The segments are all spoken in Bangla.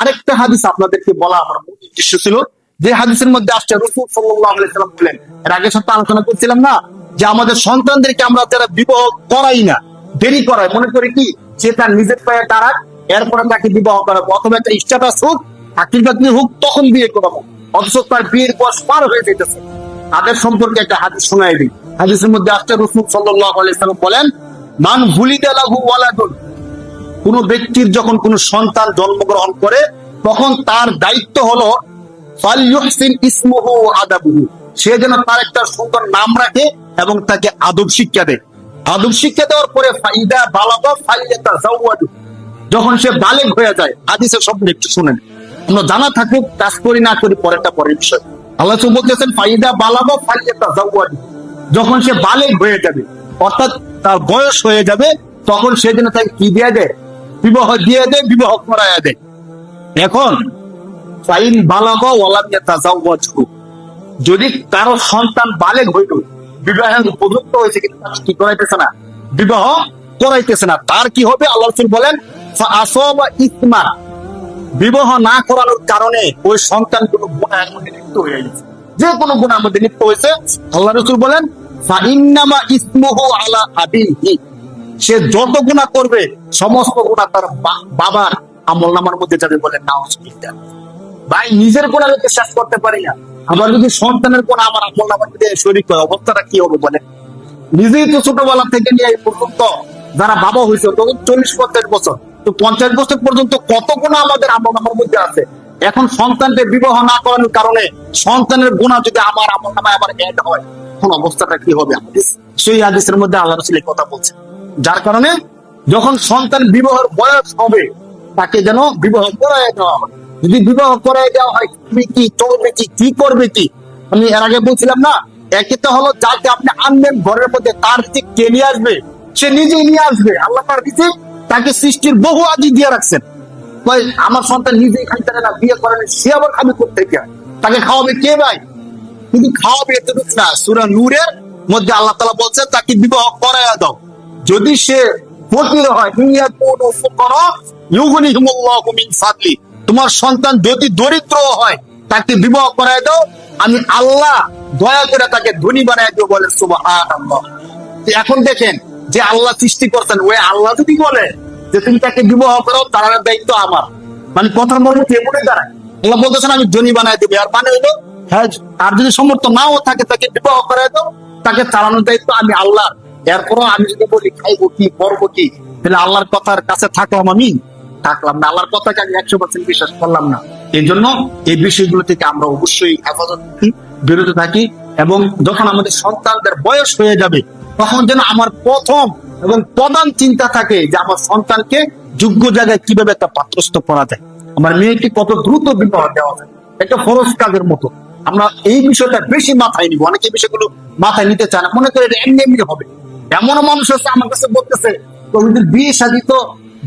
আরেকটা হাদিস আপনাদেরকে বলা আমার মূল উদ্দেশ্য ছিল। যে হাদিসের মধ্যে আসছে রসুল সাল্লাম বলেন এর আগে সাথে আলোচনা করছিলাম না, যে আমাদের সন্তানদেরকে আমরা যারা বিবাহ করাই না, দেরি করাই, মনে করি কি? সে তার নিজের পায়ে দাঁড়াক, এরপরে তাকে বিবাহ করাবো অথবা একটা স্ট্যাটাস হোক বাকরি হোক, তখন বিয়ে করাবো। অথচ তার বিয়ের বয়স পার হয়ে যেতেছে তাদের সম্পর্কে একটা হাদিস শোনাই দিই। হাদিসের মধ্যে আসছে রসুল সাল্লাল্লাহু আলাইহি সাল্লাম বলেন, মান ভুলিদা লাহু ওয়ালাদুন কোন ব্যক্তির যখন কোন সন্তান জন্মগ্রহণ করে, তখন তার দায়িত্ব হলো সে যেন তার একটা সুন্দর নাম রাখে এবং তাকে আদব শিক্ষা দেয়। আদব শিক্ষা দেওয়ার পরে ফাইদা ফালিয়াতাজাওয়াজু যখন সে বালেগ হয়ে যায়, হাদিসের শব্দ একটু শুনেন। আমরা জানা থাকুক, কাজ করি না করি, পরেরটা পরের বিষয়। আল্লাহ বলতেছেন, ফাইদা বালাগা ফালিয়াতাজাওয়াজু যখন সে বালেগ হয়ে যাবে, অর্থাৎ তার বয়স হয়ে যাবে, তখন সে যেন তাকে কি দিয়ে দেয় বিবাহ দিয়ে দেয় বিবাহ করায় দেয় এখন ফাইন ইয়াতাজাওয়াজু যদি কারও সন্তান বালেগ হইল বিবাহের উপযুক্ত হয়েছে কিন্তু কি করাইতেছে না, বিবাহ করাইতেছে না, তার কি হবে? আল্লাহ বলেন আসবা ইসমা। বিবাহ না করানোর কারণে ওই সন্তান কোনো গুণার মধ্যে লিপ্ত হয়ে গেছে। যে কোনো গুণার মধ্যে লিপ্ত হয়েছে, আল্লাহ রসুল বলেন ইসমুহু আলা আবিহি। সে যত গুণা করবে, সমস্ত গুণা তার বাবার আমল নামার মধ্যে যাবে বলে না ভাই, নিজের কোন লোকে শেষ করতে পারি না। আবার যদি সন্তানের কোন আমার আমল নামার মধ্যে শরীর করে অবস্থাটা কি হবে বলে নিজেই তো ছোটবেলা থেকে নিয়ে এই পর্যন্ত যারা বাবা হয়েছে তখন চল্লিশ পঞ্চাশ বছর, তো পঞ্চাশ বছর পর্যন্ত কত গুণা আমাদের আমল নামার মধ্যে আছে? এখন সন্তানকে বিবাহ না করার কারণে সন্তানের গুণা যদি আমার আমল নামায় আবার অ্যাড হয়, তখন অবস্থাটা কি হবে আমাদের? সেই হাদিসের মধ্যে আল্লাহ রসুল কথা বলছে যার কারণে যখন সন্তান বিবাহের বয়স হবে, তাকে যেন বিবাহ করাই দেওয়া হয়। যদি বিবাহ করাই দেওয়া হয়, তুমি কি চলবে কি কি করবে কি? আমি এর আগে বলছিলাম না, একে তো হলো যাকে আপনি আনবেন ঘরের মধ্যে, তার কে নিয়ে আসবে, সে নিজেই নিয়ে আসবে। আল্লাহ তার দিতে তাকে সৃষ্টির বহু আদি দিয়ে রাখছেন। আমার সন্তান নিজেই খাইতে না, বিয়ে করেন সে আবার খাবে করতে কে তাকে খাওয়াবে কে ভাই? কিন্তু খাওয়াবে এতটুকু না, সুরা নূরের মধ্যে আল্লাহ তালা বলছেন, তাকে বিবাহ করাইয়া দাও। যদি সে ফকির হয় তোমার সন্তান যদি দরিদ্র হয়, তাকে বিবাহ করায় দাও, আমি আল্লাহ দয়া করে তাকে ধনী বানায় দেবো বলে এখন দেখেন যে আল্লাহ সৃষ্টি করছেন, ওই আল্লাহ যদি বলে যে তুমি তাকে বিবাহ করো, তার দায়িত্ব আমার। মানে কথার মর্ম এমনই দাঁড়ায় আল্লাহ বলতেছেন, আমি ধনী বানায় দেবে। আর মানে হইল হ্যাঁ আর যদি সমর্থ নাও থাকে, তাকে বিবাহ করায় দাও, তাকে চালানোর দায়িত্ব আমি আল্লাহ এরপরও আমি যদি বলি, খাইবো কি করব কি, তাহলে আল্লাহর কথার কাছে থাকলাম আমি? থাকলাম না। আল্লাহর কথাকে আমি একশো পার্সেন্ট বিশ্বাস করলাম না। এই জন্য এই বিষয়গুলো থেকে আমরা অবশ্যই হেফাজত বিরত থাকি, এবং যখন আমাদের সন্তানদের বয়স হয়ে যাবে, তখন যেন আমার প্রথম এবং প্রধান চিন্তা থাকে যে আমার সন্তানকে যোগ্য জায়গায় কীভাবে একটা পাত্রস্থ করা যায়। আমার মেয়েকে কত দ্রুত বিবাহ দেওয়া যায়। একটা ফরজ কাজের মতো। আমরা এই বিষয়টা বেশি মাথায় নিব। অনেকে বিষয়গুলো মাথায় নিতে চায় না। মনে করে এটা এমনি এমনি হবে। এমন মানুষ আছে আমার কাছে বলতেছে, কবিদের বিয়ে শাদী তো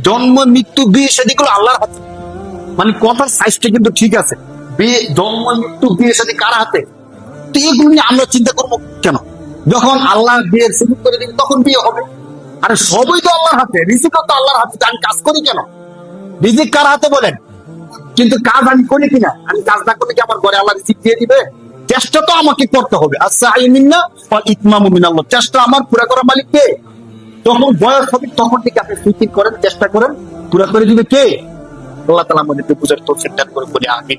জন্ম, মৃত্যু, বিয়ে শাদী গুলো আল্লাহর হাতে। মানে কথার সাইজটা কিন্তু ঠিক আছে। বিয়ে, জন্ম, মৃত্যু, বিয়ে শাদী কার হাতে? তো এগুলো নিয়ে আমরা চিন্তা করব কেন? যখন আল্লাহ বিয়ের সুযোগ করে দিবে, তখন বিয়ে হবে। আরে সবই তো আল্লাহর হাতে, রিজিকও তো আল্লাহর হাতে আমি কাজ করি কেন? রিজিক কার হাতে বলেন? কিন্তু কাজ আমি করি কিনা? আমি কাজ না করলে কি আমার ঘরে আল্লাহ রিজিক দিয়ে দিবে? চেষ্টা তো আমাকে করতে হবে। চেষ্টা আমার পুরা করা মালিক কে? যখন বয়স হবে, তখন থেকে আপনি সুইচিং করেন, চেষ্টা করেন, পুরা করে দিবে কে? আল্লাহ তালা আমাদেরকে বুঝার তো করে আগে